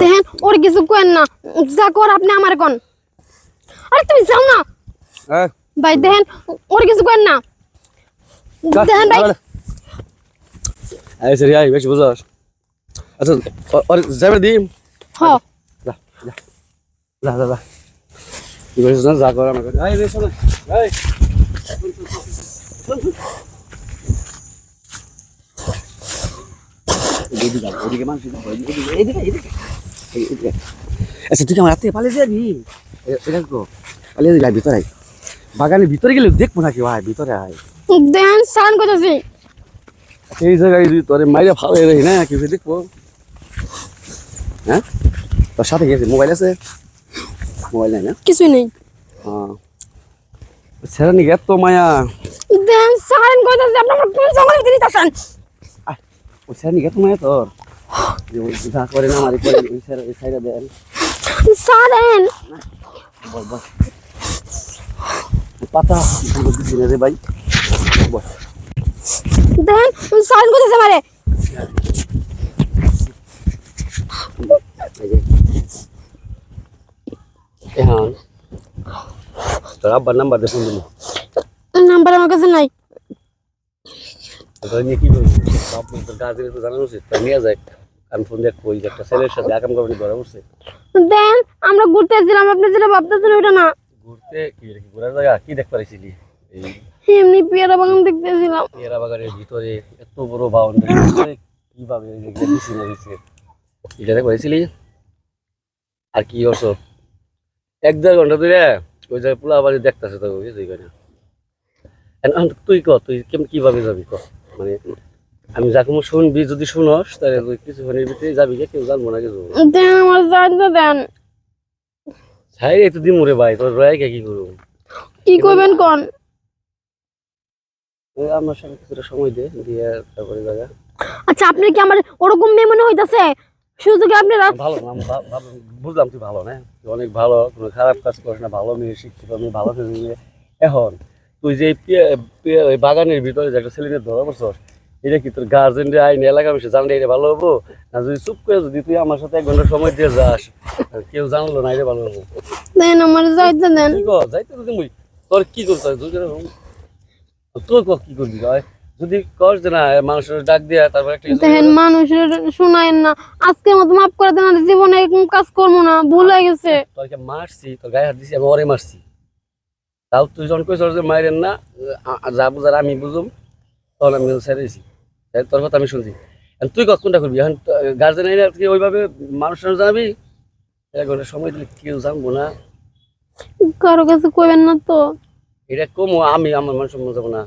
দেখেন ওর কিছু কেন না। যা কর আপনি আমার কোন। আরে তুমি যাও না। হ্যাঁ। ভাই দেখেন ওর কিছু কেন না। দেখেন ভাই। আরে সরি আই বেশ বুঝাস। আচ্ছা আর যাবে দিম হ। যা যা যা। যা কি বলিস না যা কর আমাকে আই রে শোন এই। এদিকে এদিকে মানুষ এদিকে এদিকে, এদিকে। আচ্ছা তুই আমার থেকে পালিয়ে যাবি? এটা পালিয়ে যাবি ভিতরে। বাগানের ভিতরে গেলে দেখব নাকি ভাই ভিতরে আয়। দেখেন সান করতেছি। এই জায়গায় যদি তোরে মাইরা ভালো রে না কি দেখব? হ্যাঁ? তোর সাথে গেছে মোবাইল আছে? মোবাইল নাই না? কিছুই নেই। হ্যাঁ। ছেড়ে নি এত মায়া। দেখেন সান করতেছি আপনি আমার কোন জঙ্গলে দিতে ওই ছেড়ে নি এত মায়া তোর। যে করে না মারি করে ওই ছেড়ে ওই সাইডে দেন। সারেন। বল বল। পাতা দিচ্ছি না রে ভাই। বল। দেখেন সান করতেছে আমারে? এই যে। এখন তোর আব্বার নাম্বার দেখুন নাম্বার আমার কাছে নাই। নিয়ে কি করবি? সব তো উচিত তাই নিয়ে যায় ফোন দেখ যে একটা ছেলের সাথে আকাম ধরা উঠছে। দেন আমরা ঘুরতে আসছিলাম আপনি যেটা ভাবতেছেন ওইটা না। ঘুরতে কি কি ঘোরার জায়গা? কি পারিছিলি? এমনি পেয়ারা বাগান দেখতেছিলাম পেয়ারা বাগানের ভিতরে এত বড় বাউন্ডারি কীভাবে না দিছি এটা দেখ পারিছিলি আর কি করছ এক দেড় ঘণ্টা ধরে ওই জায়গায় পোলা দেখতেছে তো ওই জায়গায় তুই ক তুই কেমন কীভাবে যাবি ক? মানে আমি যাকে শুনবি যদি শুনস তাহলে কিছুক্ষণের ভিতরে যাবি যে কেউ জানব না কিছু। দেন আমার যাইতে দেন। ছাই একটু ভাই তোর রয়ে কে কি করব? কি করবেন কোন? আমার সঙ্গে কিছুটা সময় দে দিয়ে তারপরে আচ্ছা আপনি কি আমার ওরকম মেয়ে মনে হইতাছে? কি আপনি ভালো বুঝলাম তুই ভালো না? অনেক ভালো কোনো খারাপ কাজ করিস না ভালো মেয়ে শিক্ষিত মেয়ে ভালো মেয়ে। এখন তুই যে বাগানের ভিতরে যে একটা ছেলেকে ধরা পড়ছস এটা কি তোর গার্জেন রে আইন এলাকা মিশে জানলে এটা ভালো হব? না যদি চুপ করে যদি তুই আমার সাথে এক ঘণ্টা সময় দিয়ে যাস কেউ জানলো না এটা ভালো হব। দেন আমার যাইতে দেন। যাইতে তো তুমি তোর কি করতে হয়? তোর কি করবি যদি কর যে না মানুষের ডাক দিয়া তারপর একটা দেখেন মানুষের শোনায়েন না। আজকে মতো মাফ করে দেন জীবনে এরকম কাজ করব না ভুল হয়ে গেছে। তোকে মারছি? তোর গায়ে হাত দিছি আমি ওরে মারছি। তাও তুই যখন কইস যে মাইরেন না যা বুঝার আমি বুঝুম তখন আমি ছেড়েছি তাই তোর কথা আমি শুনছি। তুই কত কোনটা করবি? এখন গার্জেন আইনে তুই ওইভাবে মানুষের জানাবি এক ঘণ্টা সময় দিলে কেউ জানব না। কারও কাছে কইবেন না তো। এটা কমো আমি আমার মানুষ যাব না।